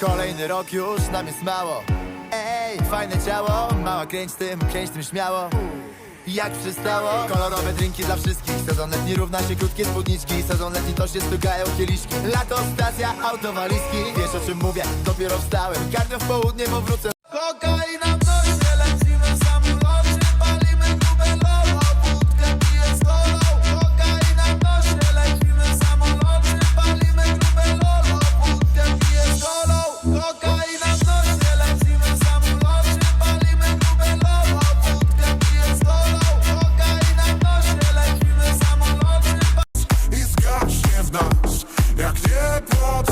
Kolejny rok już nam jest mało. Ej, fajne ciało, mała kręć tym, kręć tym śmiało. Jak przystało? Kolorowe drinki dla wszystkich. Sezon letni równa się krótkie spódniczki. Sezon letni to się stukają kieliszki. Lato, stacja, autowalizki. Wiesz o czym mówię, dopiero wstałem. Gardę w południe, bo wrócę pas